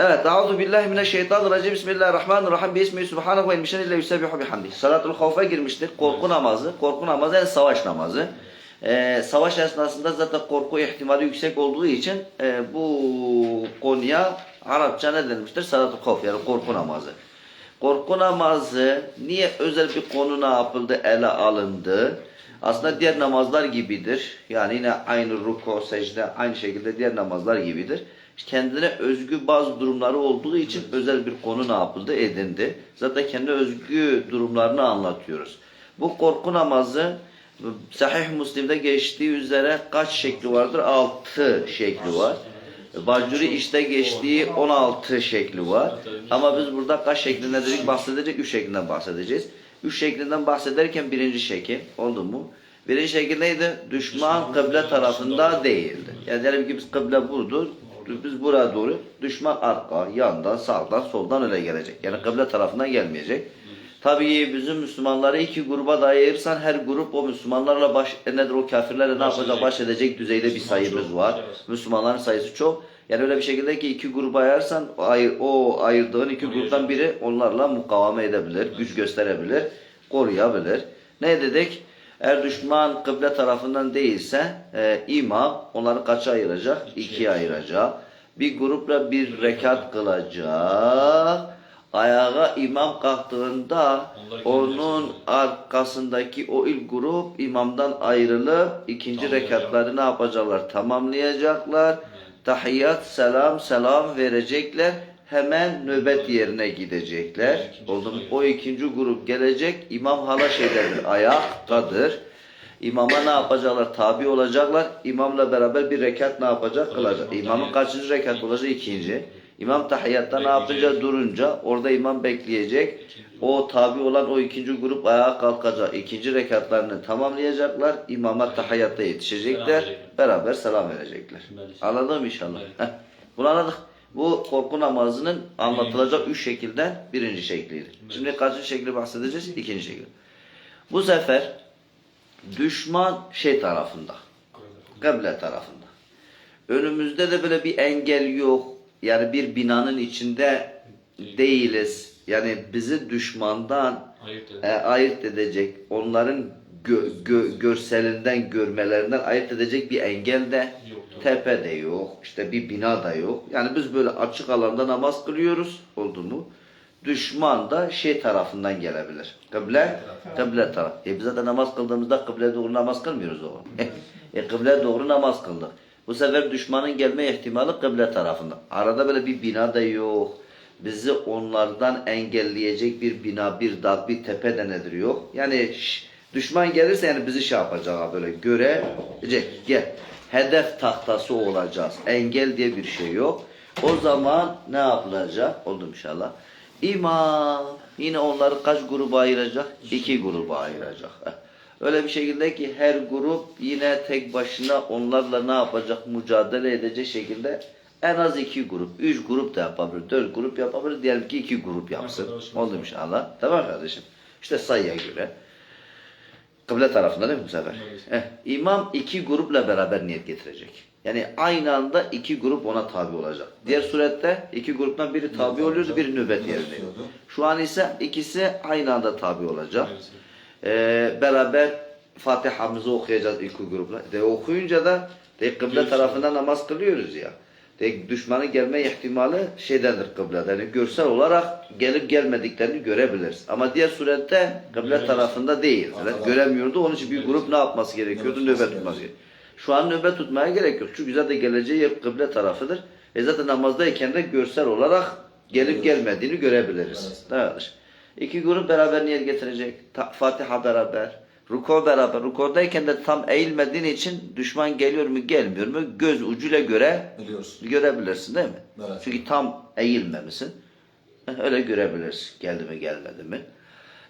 Evet, Euzu billahi mineşşeytanirracim. Bismillahirrahmanirrahim. Bismihi subhanahu ve inmişen ille yusebbihu bihamdi. Salatul havfa girmiştik. Korku namazı. Korku namazı yani savaş namazı. Ee, savaş esnasında zaten korku ihtimali yüksek olduğu için e, bu konuya Arapça ne denmiştir? Salatul havf yani korku namazı. Korku namazı niye özel bir konu ne yapıldı, ele alındı? Aslında diğer namazlar gibidir. Yani yine aynı ruku, secde aynı şekilde diğer namazlar gibidir. Kendine özgü bazı durumları olduğu için özel bir konu ne yapıldı, edindi. Zaten kendi özgü durumlarını anlatıyoruz. Bu korku namazı Sahih Müslim'de geçtiği üzere kaç şekli vardır? 6 şekli var. Bacuri işte geçtiği 16 şekli var. Ama biz burada kaç şeklinde dedik bahsedecek? 3 şeklinden bahsedeceğiz. 3 şeklinden bahsederken birinci şekil oldu mu? Birinci şekil neydi? Düşman kıble tarafında değildi. Yani diyelim ki biz kıble budur. Biz buraya doğru düşman arka, yandan, sağdan, soldan öyle gelecek. Yani kıble tarafından gelmeyecek. Tabii bizim Müslümanları iki gruba da ayırırsan her grup o Müslümanlarla baş e, nedir o kafirlerle ne yapacak baş edecek düzeyde bir sayımız var. Müslümanların sayısı çok. Yani öyle bir şekilde ki iki gruba ayırsan o, ayır, o ayırdığın iki gruptan biri onlarla mukaveme edebilir, güç gösterebilir, koruyabilir. Ne dedik? Eğer düşman kıble tarafından değilse e, imam onları kaça ayıracak? İkiye ayıracak. Bir grupla bir rekat kılacak. Ayağa imam kalktığında onun arkasındaki o ilk grup imamdan ayrılıp ikinci rekatları ne yapacaklar? Tamamlayacaklar. Tahiyyat, selam, selam verecekler. Hemen nöbet yerine gidecekler. Oldu mu? O ikinci grup gelecek. İmam hala şeydedir, ayaktadır. İmama ne yapacaklar? Tabi olacaklar. İmamla beraber bir rekat ne yapacak? Kılacak. İmamın kaçıncı rekat olacak? İkinci. İmam tahiyyatta ne yapınca durunca orada imam bekleyecek. O tabi olan o ikinci grup ayağa kalkacak. İkinci rekatlarını tamamlayacaklar. İmama tahiyyatta yetişecekler. Beraber selam verecekler. Anladın mı inşallah? Bunu anladık. Bu korku namazının anlatılacak üç şekilden birinci şekliydi. Şimdi kaçıncı şekli bahsedeceğiz? İkinci şekil. Bu sefer düşman şey tarafında. Kıble tarafında. Önümüzde de böyle bir engel yok. Yani bir binanın içinde değiliz. Yani bizi düşmandan Ayırt edin. e, ayırt edecek, onların gö- gö- görselinden, görmelerinden ayırt edecek bir engel de. Tepe de yok, işte bir bina da yok. Yani biz böyle açık alanda namaz kılıyoruz, oldu mu? Düşman da şey tarafından gelebilir. Kıble, kıble taraf. E biz zaten namaz kıldığımızda kıble doğru namaz kılmıyoruz o. e kıble doğru namaz kıldık. Bu sefer düşmanın gelme ihtimali kıble tarafında. Arada böyle bir bina da yok. Bizi onlardan engelleyecek bir bina, bir dağ, bir tepe de nedir yok. Yani düşman gelirse yani bizi şey yapacak ha böyle görecek. Gel. Hedef tahtası olacağız. Engel diye bir şey yok. O zaman ne yapılacak? Oldu inşallah. İmam yine onları kaç gruba ayıracak? İki gruba ayıracak. Öyle bir şekilde ki her grup yine tek başına onlarla ne yapacak? Mücadele edecek şekilde en az iki grup, üç grup da yapabilir, dört grup yapabilir, diyelim ki iki grup yapsın. Oldu inşallah. Tamam kardeşim. İşte sayıya göre. Kıble tarafında değil mi bu sefer? Evet. Eh, imam iki grupla beraber niyet getirecek. Yani aynı anda iki grup ona tabi olacak. Diğer surette iki gruptan biri tabi oluyordu, biri nöbet yerinde. Şu an ise ikisi aynı anda tabi olacak. Ee, beraber Fatiha'mızı okuyacağız iki grupla. De okuyunca da de kıble Diyorsun. tarafından namaz kılıyoruz ya. De düşmanın gelme ihtimali şeydendir kıblede. Yani görsel olarak gelip gelmediklerini görebiliriz. Ama diğer surette kıble Göremez. tarafında değil. Evet, göremiyordu. Onun için bir grup ne yapması gerekiyordu? Nöbet tutması gerekiyordu. Şu an nöbet tutmaya gerek yok. Çünkü zaten geleceği yer kıble tarafıdır. E zaten namazdayken de görsel olarak gelip gelmediğini görebiliriz. Evet. İki grup beraber niyet getirecek. Fatiha beraber. Ruku beraber. Rukudayken de tam eğilmediğin için düşman geliyor mu gelmiyor mu göz ucuyla göre Biliyoruz. görebilirsin değil mi? Evet. Çünkü tam eğilmemişsin. Öyle görebilirsin. Geldi mi gelmedi mi?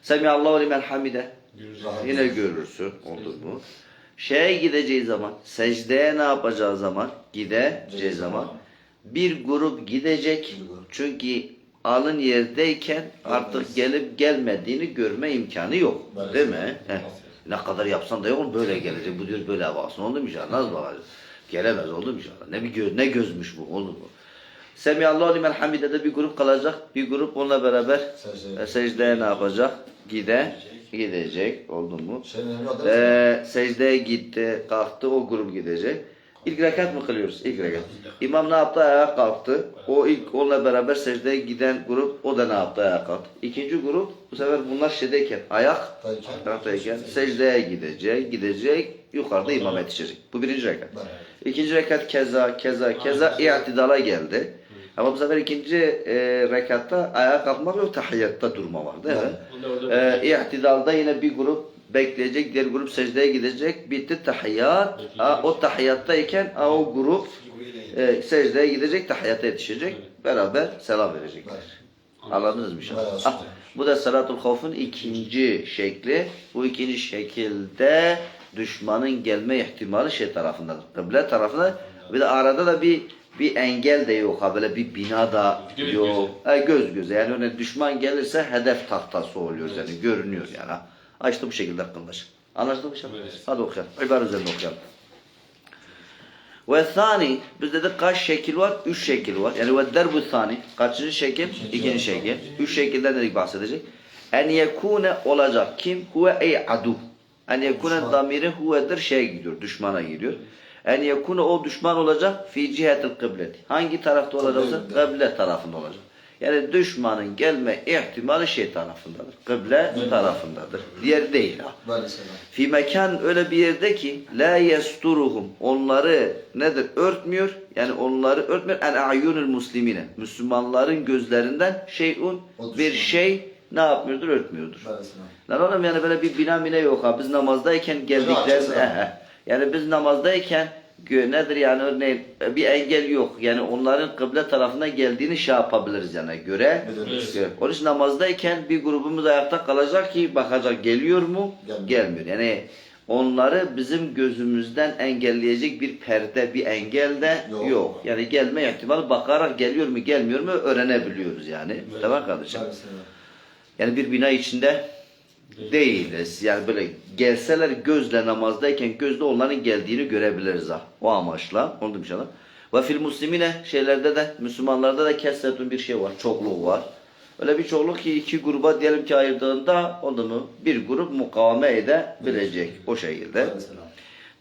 Semihallahu limen hamide. Yine görürsün. Olur mu? Şeye gideceği zaman, secdeye ne yapacağı zaman, gideceği zaman bir grup gidecek. Çünkü alın yerdeyken artık gelip gelmediğini görme imkanı yok. Değil mi? Heh. Ne kadar yapsan da yok böyle gelecek. Bu diyor böyle baksın. Oldu mu inşallah? Nasıl bakacak? Gelemez oldu mu inşallah? Ne bir göz, ne gözmüş bu? Oldu mu? Semiyallahu limen hamide'de bir grup kalacak. Bir grup onunla beraber Secdeye. secdeye ne yapacak? Gide, gidecek. Oldu mu? Ee, secdeye gitti, kalktı, o grup gidecek. İlk rekat mı kılıyoruz? İlk rekat. İmam ne yaptı? Ayağa kalktı. O ilk onunla beraber secdeye giden grup, o da ne yaptı? Ayağa kalktı. İkinci grup, bu sefer bunlar şeydeyken, ayak Tayken. taraftayken secdeye gidecek, gidecek, yukarıda imam yetişecek. Bu birinci rekat. İkinci rekat keza, keza, keza i'tidala geldi. Ama bu sefer ikinci e, rekatta ayağa kalkmak yok, tahiyyatta durma var değil mi? E, i'tidalda yine bir grup bekleyecek, diğer grup secdeye gidecek. Bitti tahiyyat. Aa, o tahiyyattayken aa, o grup e, secdeye gidecek, tahiyyata yetişecek. Beraber selam verecekler. Anladınız mı şimdi? Ah, bu da salatul havfun ikinci şekli. Bu ikinci şekilde düşmanın gelme ihtimali şey tarafındadır. Kıble tarafında. Bir de arada da bir bir engel de yok. Ha böyle bir bina da Göz yok. Ha, göz göze. Yani öyle düşman gelirse hedef tahtası oluyor yani. Görünüyor yani. Ha. Ha işte bu şekilde kılmış. Anlaşıldı mı şimdi? Evet. Hadi okuyalım. İbare üzerinde okuyalım. Ve thani, biz dedik kaç şekil var? Üç şekil var. Yani ve derbu thani, kaçıncı şekil? İkinci şekil. Üç şekilden dedik bahsedecek. En yekune olacak. Kim? Huve ey adu. En yekune damiri huvedir şeye gidiyor, düşmana gidiyor. En yekune o düşman olacak fi cihetil kıbleti. Hangi tarafta olacaksa? Kıble tarafında olacak. Yani düşmanın gelme ihtimali şey tarafındadır. Kıble tarafındadır. Diğer değil ha. Fi mekan öyle bir yerde ki la yesturuhum. Onları nedir? Örtmüyor. Yani onları örtmüyor. En ayunul muslimine. Müslümanların gözlerinden şeyun bir şey ne yapmıyordur? Örtmüyordur. Lan oğlum yani böyle bir bina mine yok ha. Biz namazdayken geldiklerinde yani biz namazdayken nedir yani örneğin bir engel yok yani onların kıble tarafına geldiğini şey yapabiliriz yani göre göre. Onun için namazdayken bir grubumuz ayakta kalacak ki bakacak geliyor mu Gelmiyor. gelmiyor yani onları bizim gözümüzden engelleyecek bir perde bir engel de yok. Yok. Yani gelme ihtimali bakarak geliyor mu gelmiyor mu öğrenebiliyoruz yani. Tamam kardeşim. Yani bir bina içinde değiliz. Yani böyle gelseler gözle namazdayken gözle onların geldiğini görebiliriz ha. O amaçla. Onu da inşallah. Ve fil muslimine şeylerde de Müslümanlarda da kesretun bir şey var. Çokluk var. Öyle bir çokluk ki iki gruba diyelim ki ayırdığında mu bir grup mukaveme edebilecek o şekilde.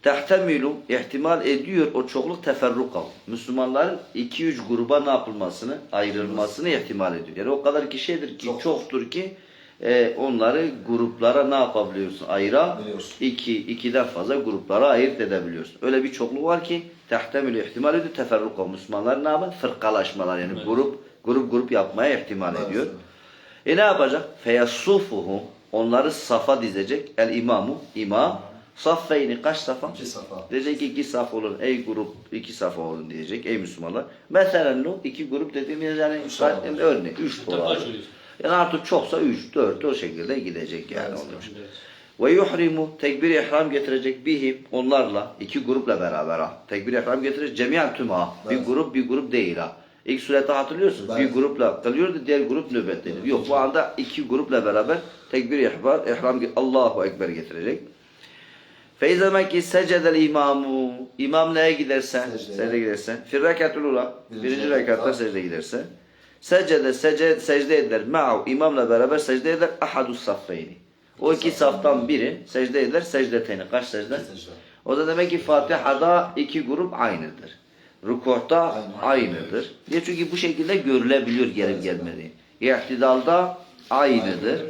Tehtemilu ihtimal ediyor o çokluk teferruka. Müslümanların 2-3 gruba ne yapılmasını, ayrılmasını ihtimal ediyor. Yani o kadar ki şeydir ki, Çok. çoktur ki e, onları gruplara ne yapabiliyorsun? Ayıra, Biliyorsun. iki, ikiden fazla gruplara ayırt edebiliyorsun. Öyle bir çokluk var ki tehtemilu ihtimal ediyor teferruka. Müslümanlar ne yapar? Fırkalaşmalar yani grup grup grup yapmaya ihtimal Böyle ediyor. E ne yapacak? Feyasufuhum onları safa dizecek. El imamu imam saffeyni kaç safa? İki safa. Diyecek ki iki saf olun ey grup iki safa olun diyecek ey Müslümanlar. Mesela no iki grup dediğimiz yani örneğin üç Tabii dolar. Yani artık çoksa üç, dört o şekilde gidecek yani Evet, için. Evet. Ve yuhrimu tekbir ihram getirecek bihim onlarla iki grupla beraber ha. Tekbir ihram getirecek cemiyen tüm ha. Bir Evet. grup bir grup değil ha. İlk surette hatırlıyorsunuz. Evet. Bir grupla kılıyordu diğer grup nöbetteydi. Yok bu anda iki grupla beraber tekbir ihram, ihram Allahu Ekber getirecek. Feyze ki secedel imamu imam neye giderse Secdeye. secde giderse fir rekatul ula Birinci birinci rekatta. rekatta secde giderse secde secde secde eder ma'u imamla beraber secde eder ahadus saffeyni o iki saftan biri secde eder secdeteyni kaç secde? O da demek ki Fatiha'da iki grup aynıdır. Aynı. aynıdır. Niye? Çünkü bu şekilde görülebiliyor gelip gelmediği. İhtidalda aynıdır.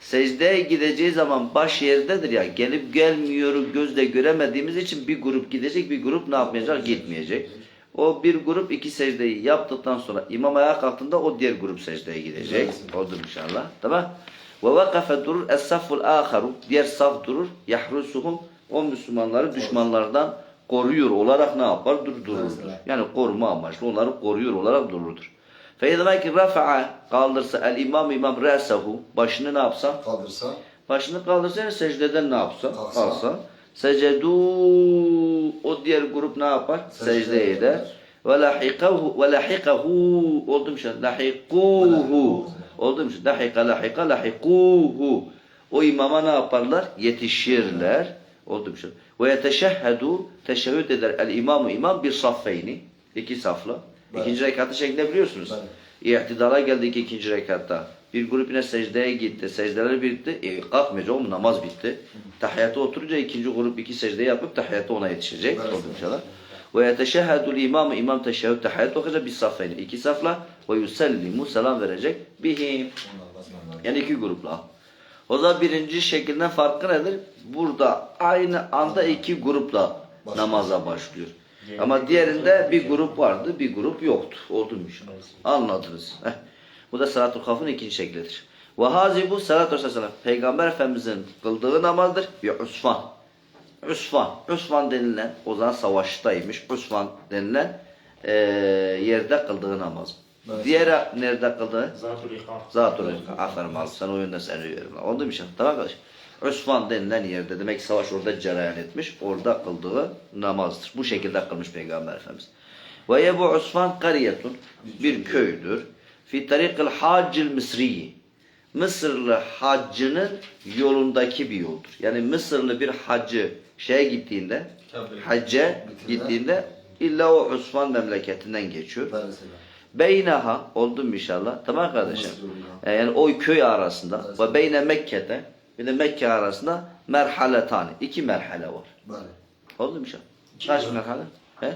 Secdeye gideceği zaman baş yerdedir ya. Gelip gelmiyor gözle göremediğimiz için bir grup gidecek bir grup ne yapmayacak? Gitmeyecek. O bir grup iki secdeyi yaptıktan sonra imam ayağa kalktığında o diğer grup secdeye gidecek. Odur inşallah. Tamam. Ve vakafe durur es-safful aharu. Diğer saf durur. Yahrusuhum. O Müslümanları düşmanlardan koruyor olarak ne yapar? Dur, dururdur. Yani koruma amaçlı onları koruyor olarak dururdur. Feydemek ki rafa'a kaldırsa el imam imam re'sehu başını ne yapsa? Kaldırsa. Başını kaldırsa yani secdeden ne yapsa? Kalksa. Kalsa. Secedu o diğer grup ne yapar? Secde Secde eder. Ve lahikahu ve lahikahu oldu mu şey? Lahikuhu. Oldu mu şey? Lahika lahika lahikuhu. O imama ne yaparlar? Yetişirler. Oldu mu şey? Ve yeteşehhedu teşehhüd eder el imamu imam bir saffeyni. iki safla. İkinci rekatı şeklinde biliyorsunuz. İhtidala geldik ikinci rekatta. Bir grup yine secdeye gitti. Secdeler bitti. E, kalkmayacak oğlum namaz bitti. Tahiyyata oturunca ikinci grup iki secde yapıp tahiyyata ona yetişecek. Evet. Oldu inşallah. Ve yeteşehhedul imamı imam teşehhüd tahiyyat okuyacak bir safhayla. iki safla ve yusellimu selam verecek bihim. Yani iki grupla. O zaman birinci şekilden farkı nedir? Burada aynı anda iki grupla namaza başlıyor. Ama diğerinde bir grup vardı, bir grup yoktu. Oldu mu inşallah? Anladınız. Heh. Bu da salatul havfın ikinci şeklidir. Ve hazi bu salatü vesselam. Peygamber Efendimizin kıldığı namazdır. Bir usfan. Usfan. Usfan denilen, o zaman savaştaymış. Usfan denilen eee, yerde kıldığı namaz. Evet. Diğeri nerede kıldığı? Zatul İkam. Zatürk. Aferin mal. Sen o yönden seni övüyorum. Oldu mu inşallah? Tamam kardeş. Osman denilen yerde demek savaş orada cereyan etmiş. Orada kıldığı namazdır. Bu şekilde kılmış Peygamber Efendimiz. Ve yebu Osman kariyetun bir köydür. Fi tarikil haccil misriyi. Mısırlı haccının yolundaki bir yoldur. Yani Mısırlı bir hacı şeye gittiğinde, Tabii. hacca gittiğinde illa o Osman memleketinden geçiyor. Ben mesela. Beynaha oldu mu inşallah? Tamam kardeşim. Nasıl oluyor? E, Yani o köy arasında ve beyne Mekke'de bir de Mekke arasında merhaletani. iki merhale var. Böyle. Oldu mu inşallah? Kaç merhale? He?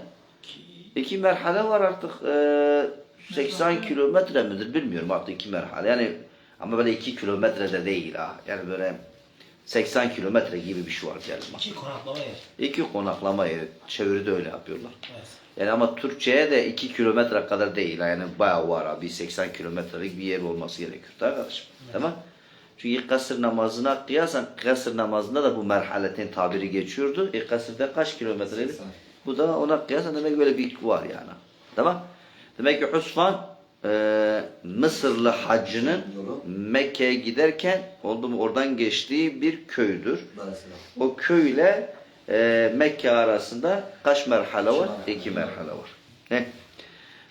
İki merhale var artık. E, 80 kilometre midir bilmiyorum artık iki merhale. Yani ama böyle iki kilometre de değil ha. Yani böyle 80 kilometre gibi bir şey var diyelim. İki konaklama yer. İki konaklama yeri. Çeviride öyle yapıyorlar. Evet. Yani ama Türkçe'ye de 2 kilometre kadar değil. Yani bayağı var abi. 80 kilometrelik bir yer olması gerekiyor. Tamam kardeşim? Tamam. Çünkü kasır namazına kıyasen kasır namazında da bu merhaletin tabiri geçiyordu. E kasırda kaç kilometreydi? 80. Bu da ona kıyasen demek böyle bir var yani. Tamam. Demek ki Osman e, Mısırlı hacının. Mekke'ye giderken oldu mu oradan geçtiği bir köydür. O köyle e, Mekke arasında kaç merhale var? İki merhale. var. He.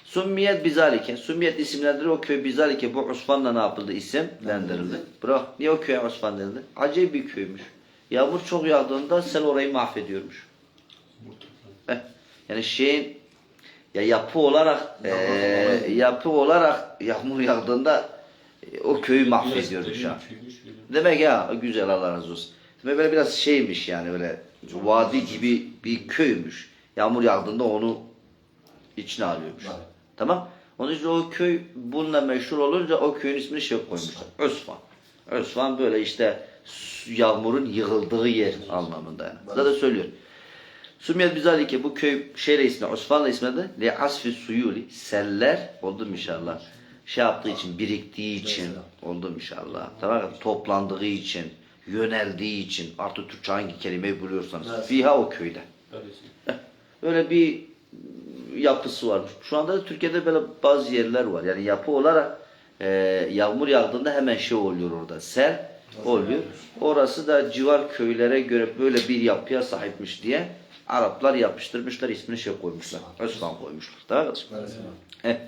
Summiyet bizalike. Summiyet isimlendirir o köy bizalike. Bu Osman'la ne yapıldı? İsimlendirildi. Bırak. Niye o köye Osman denildi? Acayip bir köymüş. Yağmur çok yağdığında sel orayı mahvediyormuş. Heh. Yani şeyin ya yapı olarak e, yapı olarak yağmur yağdığında e, o köyü mahvediyormuş ha. Demek ya güzel Allah razı olsun. Demek böyle biraz şeymiş yani böyle vadi gibi bir köymüş. Yağmur yağdığında onu içine alıyormuş. Tamam. Onun için o köy bununla meşhur olunca o köyün ismini şey koymuşlar. Osman. Osman böyle işte yağmurun yığıldığı yer anlamında yani. Zaten söylüyor. Sümiyet bizalike bu köy şeyle ismi Osmanlı ismi de li asfi suyuli seller oldu inşallah. Şey yaptığı için biriktiği için oldu inşallah. Tamam? Toplandığı için, yöneldiği için artık Türkçe hangi kelimeyi buluyorsanız. Evet. Fiha o köyde. Böyle bir yapısı var. Şu anda da Türkiye'de böyle bazı yerler var. Yani yapı olarak e, yağmur yağdığında hemen şey oluyor orada. Sel oluyor. Orası da civar köylere göre böyle bir yapıya sahipmiş diye Araplar yapıştırmışlar ismini şey koymuşlar. Osman koymuşlar. Tamam mı? Evet.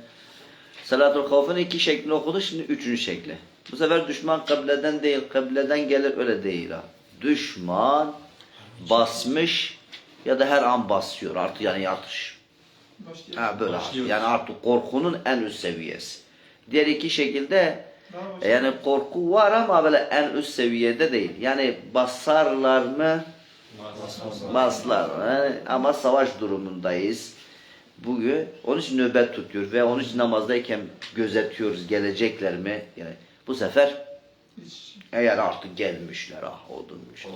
Salatul Havf'ın iki şeklini okudu. Şimdi üçüncü şekli. Bu sefer düşman kıbleden değil, kıbleden gelir öyle değil ha. Düşman basmış ya da her an basıyor. Artık yani yatış. Ha böyle artık. Yani artık korkunun en üst seviyesi. Diğer iki şekilde yani korku var ama böyle en üst seviyede değil. Yani basarlar mı? Baslar. Yani ama savaş durumundayız. Bugün onun için nöbet tutuyor ve onun için namazdayken gözetiyoruz gelecekler mi? Yani bu sefer eğer artık gelmişler ah olmuş.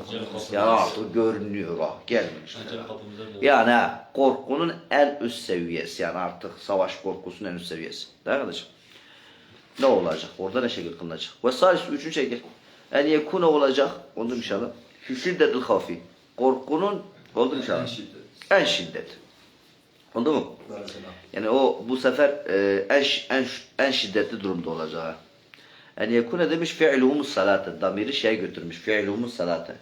Ya artık görünüyor ah gelmişler. Yani ha, korkunun en üst seviyesi yani artık savaş korkusunun en üst seviyesi. Değil mi kardeşim? Ne olacak? Orada ne şekil kılınacak? Ve sadece üçüncü şekil. En yekune olacak. Mu inşallah? Fi şiddetil hafi. Korkunun oldu mu inşallah? En şiddet. En şiddet. Oldu mu? Yani o bu sefer e, en, en, en şiddetli durumda olacak. ha. Yani yekune demiş fi'luhumus salate. Damiri şeye götürmüş. Fi'luhumus salate.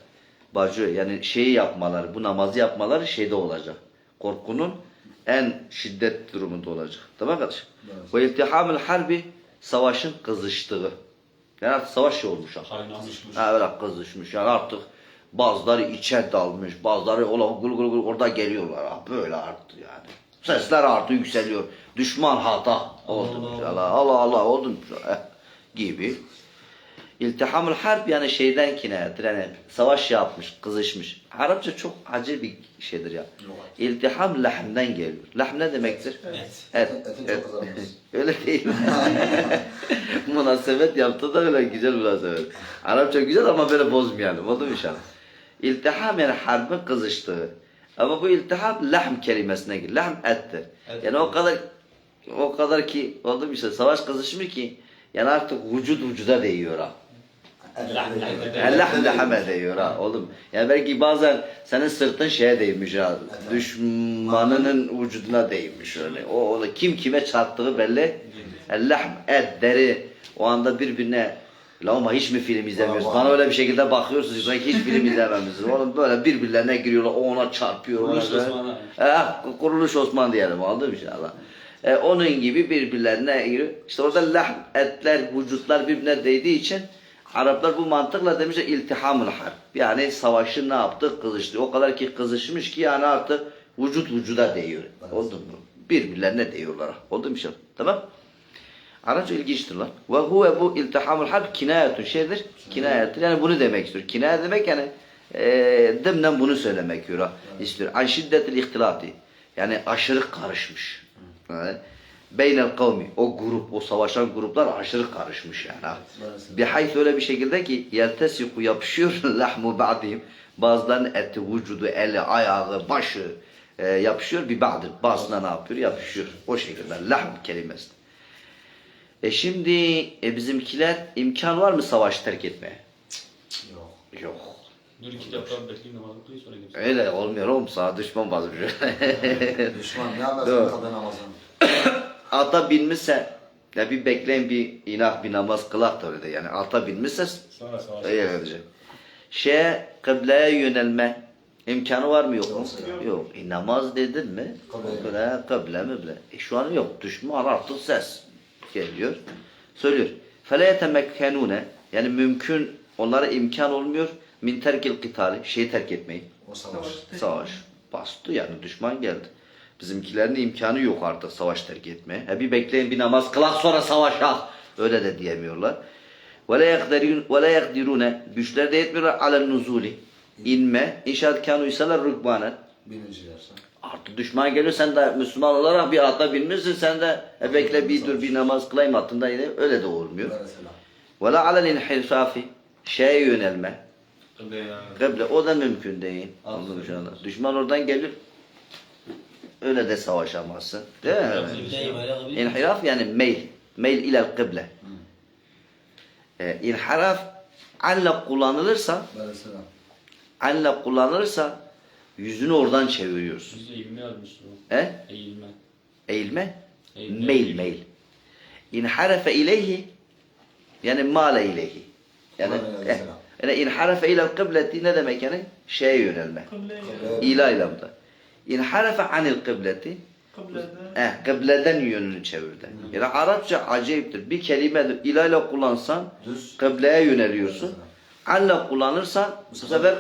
Bacı yani şeyi yapmaları, bu namazı yapmaları şeyde olacak. Korkunun en şiddet durumunda olacak. Tamam kardeşim? Evet. Ve iltihamül harbi savaşın kızıştığı. Yani artık savaş şey olmuş. ha. Kaynamışmış. Ha öyle kızışmış yani artık bazıları içe dalmış, bazıları ola gul gul gul orada geliyorlar ha böyle arttı yani. Sesler artı yükseliyor. Düşman hata oldu. Allah Allah Allah, oldu gibi. İltihamul harp yani şeyden kinayettir. Yani savaş yapmış, kızışmış. Arapça çok acı bir şeydir ya. İltiham lahmden geliyor. Lahm ne demektir? Evet. Evet. çok kızarmış. öyle değil. münasebet yaptı da öyle güzel münasebet. Arapça güzel ama böyle bozmayalım. Oldu mu inşallah? İltiham yani harbin kızıştığı. Ama bu iltiham lahm kelimesine geliyor. Lahm ettir. Et. Yani o kadar o kadar ki oldu işte savaş kızışmış ki yani artık vücut vücuda değiyor ha. Lahm lahme değiyor ha oğlum. Yani belki bazen senin sırtın şeye değmiş ha. Düşmanının vücuduna değmiş öyle. O, o kim kime çarptığı belli. Lahm, et, deri o anda birbirine La ama hiç mi film izlemiyorsun? Bana öyle bir şekilde bakıyorsunuz sanki hiç film izlememişsiniz. Oğlum böyle birbirlerine giriyorlar, o ona çarpıyor. Kuruluş. Osman'a. Eh, Kuruluş Osman diyelim aldım inşallah. E, onun gibi birbirlerine giriyor. İşte orada lahm, etler, vücutlar birbirine değdiği için Araplar bu mantıkla demişler iltihamul harp. Yani savaşı ne yaptı? Kızıştı. O kadar ki kızışmış ki yani artık vücut vücuda değiyor. Oldu mu? Birbirlerine değiyorlar. Oldu mu inşallah? Tamam. Arapça ilginçtir lan. Ve huve bu iltihamul harp kinayetun şeydir. Kinayettir. Yani bunu demek istiyor. Kinayet demek yani e, dimnen bunu söylemek istiyor. istiyor. An şiddetil ihtilati. Yani aşırı karışmış. Yani, Beynel kavmi. O grup, o savaşan gruplar aşırı karışmış yani. ha. Bihayth öyle bir şekilde ki yeltesiku yapışıyor lahmu ba'dihim. Bazılarının eti, vücudu, eli, ayağı, başı e, yapışıyor. Bir ba'dır. Bazısına ne yapıyor? Yapışıyor. O şekilde. Lahm kelimesi. E şimdi e, bizimkiler imkan var mı savaş terk etmeye? Yok. Yok. Dur iki dakika bekleyeyim namazı kılayım sonra gelirsin. Öyle olmuyor oğlum sana düşman bazıyor. Düşman ne Doğru. anlarsın kadın namazını? ata binmişse ya bir bekleyin bir inak bir namaz kılak da öyle de yani ata binmişse Sonra savaş. iyi edecek. Şeye kıbleye yönelme imkanı var mı yok mu? Yok. Yok. E, namaz dedin mi? Kıble. Kıble, kıble müble. E, şu an yok. Düşman artık ses geliyor. Söylüyor. فَلَا يَتَمَكَّنُونَ Yani mümkün onlara imkan olmuyor. Min terkil kıtali. Şeyi terk etmeyi. O savaş. Savaş. Bastı yani düşman geldi. Bizimkilerin imkanı yok artık savaş terk etmeye. E bir bekleyin bir namaz kılak sonra savaşak. Öyle de diyemiyorlar. وَلَا يَقْدِرُونَ وَلَا يَقْدِرُونَ Güçler de yetmiyorlar عَلَى النُّزُولِ İnme. İnşaat kanuysalar rükbanen. Binicilerse. Artık düşman geliyor sen de Müslüman olarak bir ata binmişsin sen de e bekle bir dur bir namaz kılayım hattında yine öyle de olmuyor. Ve la alel inhirafi şeye yönelme. Kıble o da mümkün değil. Anladın inşallah. Düşman oradan gelir. Öyle de savaşamazsın. Değil mi? İnhiraf yani meyl. Meyl ile kıble. E, inhiraf anla kullanılırsa anla kullanılırsa yüzünü oradan çeviriyorsun. Bizde eğilme yazmış o. He? Eğilme. Eğilme. Eğilme. Meyl meyl. İnharafe ileyhi yani male ileyhi. Yani, eh, yani inharafe ilel kıbleti ne demek yani? Şeye yönelme. İla ile burada. İnharafe anil kıbleti eh, kıbleden yönünü çevirdi. Yani Arapça acayiptir. Bir kelimedir. İla ile kullansan Düz. kıbleye yöneliyorsun. Anla kullanırsan bu sefer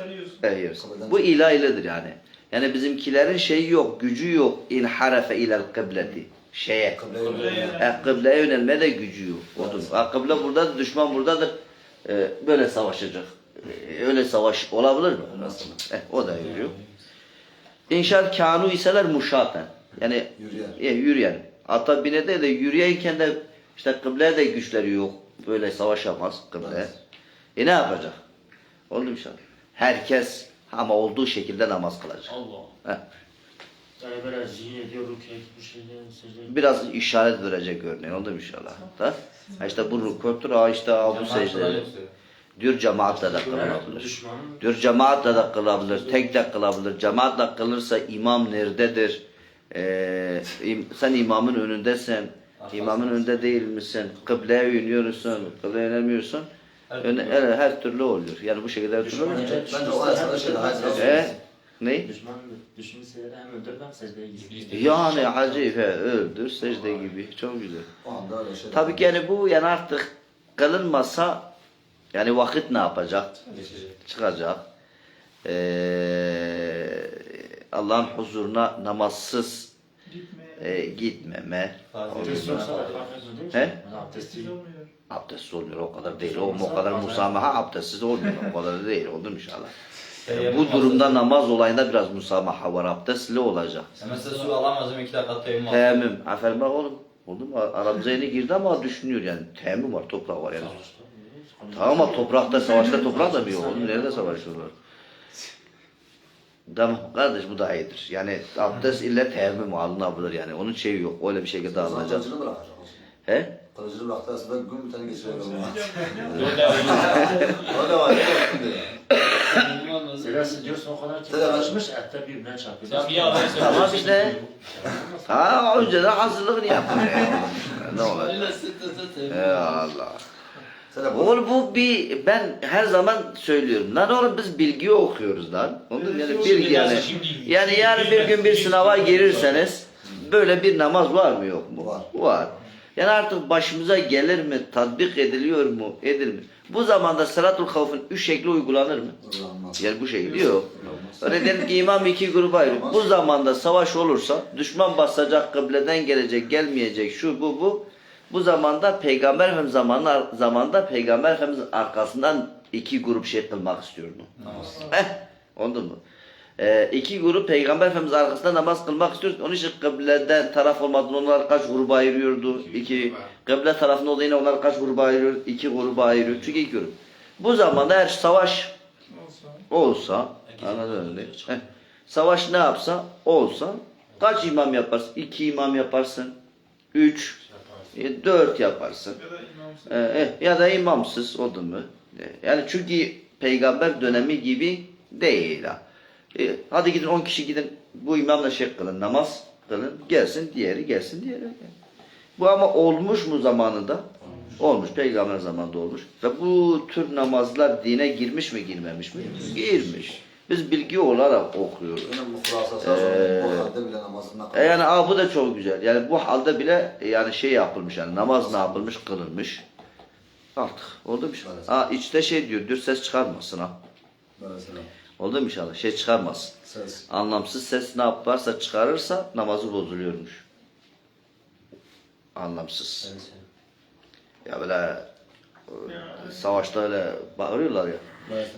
hayır. Bu ilah iledir yani. Yani bizimkilerin şeyi yok, gücü yok. İnharafe ilel kıbleti. Şeye. Kıble. E, kıbleye yönelme de gücü yok. Odur. Ha, kıble buradadır, düşman buradadır. E, böyle savaşacak. E, öyle savaş olabilir mi? E, o da yürüyor. İnşaat kanu iseler muşaten. Yani Yürüyen. e, yürüyen. Ata bine de yürüyerken de işte kıbleye de güçleri yok. Böyle savaşamaz kıble. Evet. E ne yapacak? Oldu inşallah? Herkes ama olduğu şekilde namaz kılacak. Allah. Heh. Zihin ediyor, rükû bu şeyden secde Biraz işaret verecek örneğin oldu mu inşallah? Da? Ha işte bu rükûttur, ha işte ha bu secde. Diyor cemaatle de kılınabilir. düşmanın Diyor cemaatle de kılabilir, tek de kılabilir. Cemaatle kılırsa imam nerededir? Ee, im- sen imamın önündesin. İmamın önünde değil misin? Kıbleye yönüyorsun, kıbleye yönelmiyorsun. Öne, her, her türlü oluyor. Yani bu şekilde her türlü oluyor. önce Bence o şey daha. E, ne? Düşman düşünürse hem öldürür hem secdeye gidiyor. Yani acayip he, öldür secde gibi. Çok güzel. Şey. Tabii ki yani bu yani artık kılınmasa yani vakit ne yapacak? Çıkacak. Ee, Allah'ın huzuruna namazsız e, gitmeme. He? Ben abdestliyim. Abdestsiz olmuyor o kadar değil. O, o kadar musamaha abdestsiz olmuyor. O kadar da değil. Olur mu inşallah? Teyemmüm Bu durumda namaz olayında biraz musamaha var. Abdestli olacak. Ya Mesela su alamazım iki dakika teyemmüm. Teyemmüm. Aferin bak oğlum. Oldu mu? Aramıza yeni girdi ama düşünüyor yani. Teyemmüm var, toprak var yani. Tamam ama toprakta, savaşta toprak da mı yok? Oğlum nerede savaşıyorlar? Tamam kardeş bu da iyidir. Yani abdest ile teyemmüm alınabilir yani. Onun şeyi yok. Öyle bir şekilde alınacak. He? Kılıcını bıraktı aslında gün bir tane geçirecek o da var. Selası diyorsun o kadar Sen de- çalışmış ette birbirine çarpıyor. Sen bir araya Tamam işte. Ha önceden hazırlığını yapın ya. Ne olacak? Ya Allah. Oğlum bu bir ben her zaman söylüyorum. Lan oğlum biz bilgi okuyoruz lan. Onun yani bilgi yani. Yani yarın bir gün bir sınava girirseniz böyle bir namaz var mı yok mu? Var. Var. Yani artık başımıza gelir mi? Tatbik ediliyor mu? Edilir mi? Bu zamanda salatul havfın üç şekli uygulanır mı? Uygulanmaz. Yani bu şekilde yok. Öyle diyelim ki imam iki gruba ayrı. Bu zamanda savaş olursa düşman basacak, kıbleden gelecek, gelmeyecek, şu bu bu. Bu zamanda Peygamber Efendimiz zamanında, zamanda Peygamber Efendimiz arkasından iki grup şey kılmak istiyordu. Eh, oldu mu? Ee, iki grup Peygamber Efendimiz arkasında namaz kılmak istiyordu. Onun için kıbleden taraf olmadığını onlar kaç gruba ayırıyordu? İki. Kıble tarafında olduğu yine onlar kaç gruba ayırıyor? İki gruba ayırıyor. Çünkü iki grup. Bu zamanda her savaş olsa anladın mı? Savaş ne yapsa olsa kaç imam yaparsın? İki imam yaparsın. Üç. e, dört yaparsın. E, e, ya da imamsız oldu mu? E, Yani çünkü peygamber dönemi gibi değil ha. E, hadi gidin on kişi gidin bu imamla şey kılın namaz kılın gelsin diğeri gelsin diğeri. Bu ama olmuş mu zamanında? Olmuş. Peygamber zamanında olmuş. Ve bu tür namazlar dine girmiş mi girmemiş mi? Girmiş. Biz bilgi olarak okuyoruz. Namazına E yani aa, bu da çok güzel. Yani bu halde bile e, yani şey yapılmış yani namaz ne yapılmış kılınmış. Artık oldu inşallah? Evet. Aa içte şey diyor, diyor ses çıkarmasın ha. Mesela Oldu mu inşallah? Şey çıkarmasın. ses. Anlamsız ses ne yaparsa çıkarırsa namazı bozuluyormuş. Anlamsız. Ya böyle e, savaşta öyle bağırıyorlar ya.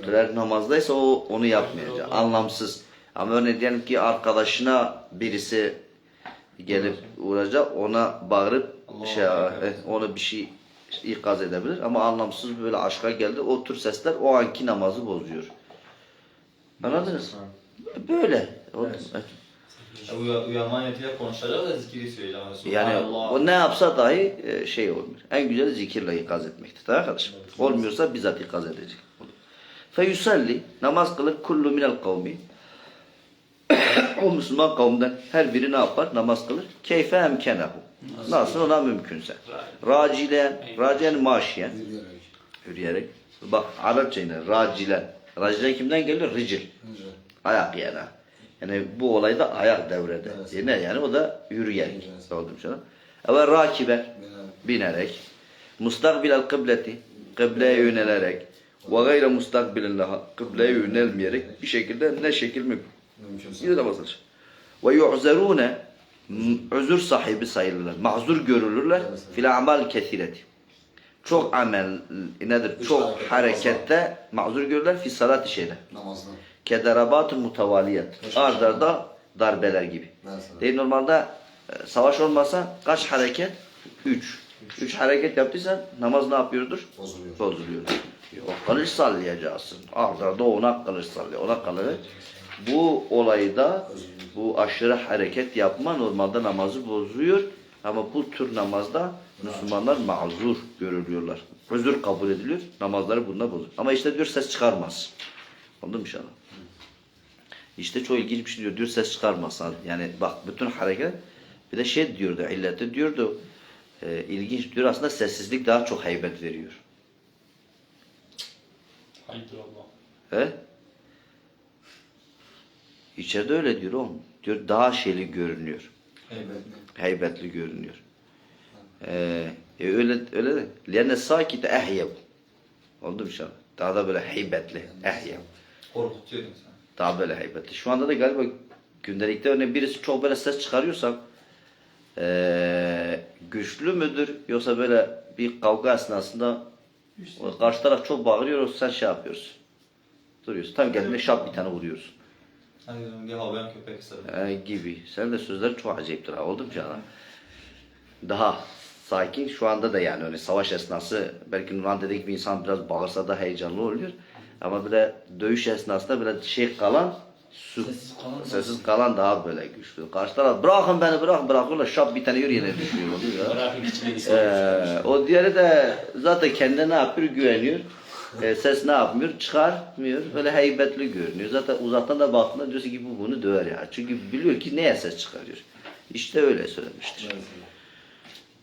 Eğer namazdaysa o onu yapmayacak. Anlamsız. Ama örneğin diyelim ki arkadaşına birisi gelip uğrayacak ona bağırıp şey eh, onu bir şey ikaz edebilir ama anlamsız böyle aşka geldi o tür sesler o anki namazı bozuyor. Anladınız? Böyle. O- Uya, uyanma niyetiyle konuşacak da zikiri söyleyeceğim. Yani o ne yapsa dahi e, şey olmuyor. En güzeli zikirle ikaz etmektir. Tamam arkadaşım? Olmuyorsa bizzat ikaz edecek. Feyusalli namaz kılır kullu minel kavmi o Müslüman kavimden her biri ne yapar? Namaz kılır. Keyfe emkenehu. Nasıl ona mümkünse. Racilen, racilen maşiyen. Yürüyerek. Yürüyerek. Bak Arapça yine racilen. Racilen kimden geliyor? Ricil. Ayak yani. Yani bu olayda ayak devrede. Evet. Yani, yani o da yürüyerek. Evet. Oldu mu canım? Rakibe Binerek. binerek. Mustakbilel kıbleti kıbleye yönelerek ve gayre mustakbilin laha kıbleye yönelmeyerek bir şekilde ne şekil. Mümkünse. Yine namaz kılacak. Ve yu'zerune özür sahibi sayılırlar. Mahzur görülürler fil amal kesireti. Çok amel nedir? Üç Çok hareket, harekette mahzur görülürler fi salat şeyde. Namazda. Kederabat-ı mutevaliyet. Beş Ard arda darbeler gibi. Mesela. Değil normalde e, savaş olmasa kaç hareket? Üç. Üç hareket yaptıysan namaz ne yapıyordur? Bozuluyor. Bozuluyor. Kılıç sallayacaksın. Ard arda ona kılıç sallıyor. Ona kılıç. Bu olayda bu aşırı hareket yapma normalde namazı bozuyor. Ama bu tür namazda Müslümanlar mazur görülüyorlar. Özür kabul ediliyor. Namazları bunda bozuyor. Ama işte diyor ses çıkarmaz. Anladın mı inşallah? İşte çok ilginç bir şey diyor. Diyor ses çıkarmazsan. Yani bak bütün hareket bir de şey diyordu illeti diyordu. E, ilginç diyor aslında sessizlik daha çok heybet veriyor. Hayırdır Allah. He? İçeride öyle diyor oğlum. Diyor daha şeyli görünüyor. Heybetli. Heybetli görünüyor. Ee, e, öyle öyle de. Lenne sakite ehyev. Oldu mu inşallah? Daha da böyle heybetli. Ehyev. Korkutuyordun sen. Daha böyle heybetli. Şu anda da galiba gündelikte örneğin birisi çok böyle ses çıkarıyorsa Ee, güçlü müdür yoksa böyle bir kavga esnasında karşı taraf çok bağırıyor sen şey yapıyorsun. Duruyorsun. Tam geldiğinde şap bir tane vuruyorsun. Bir havlayan köpek istedim. Ee, gibi. Senin de sözler çok acayiptir ha. Oldu mu canım? Daha sakin. Şu anda da yani öyle savaş esnası belki Nurhan dediği gibi insan biraz bağırsa da heyecanlı oluyor. Ama böyle dövüş esnasında böyle şey kalan su, Sessiz kalan- sessiz kalan daha böyle güçlü. Karşı taraf bırakın beni bırak bırakıyorlar şap bir tane yere düşüyor oluyor Ee, o diğeri de zaten kendine ne yapıyor güveniyor. Ee, ses ne yapmıyor? Çıkarmıyor. Böyle heybetli görünüyor. Zaten uzaktan da baktığında diyorsun ki bu bunu döver ya. Çünkü biliyor ki neye ses çıkarıyor. İşte öyle söylemiştir.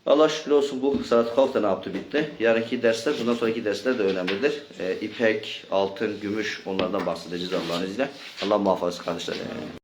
Allah şükür olsun bu saat hafta ne yaptı bitti. Yarınki dersler, bundan sonraki dersler de önemlidir. Ee, ipek, altın, gümüş onlardan bahsedeceğiz Allah'ın izniyle. Allah muhafaza kardeşlerim.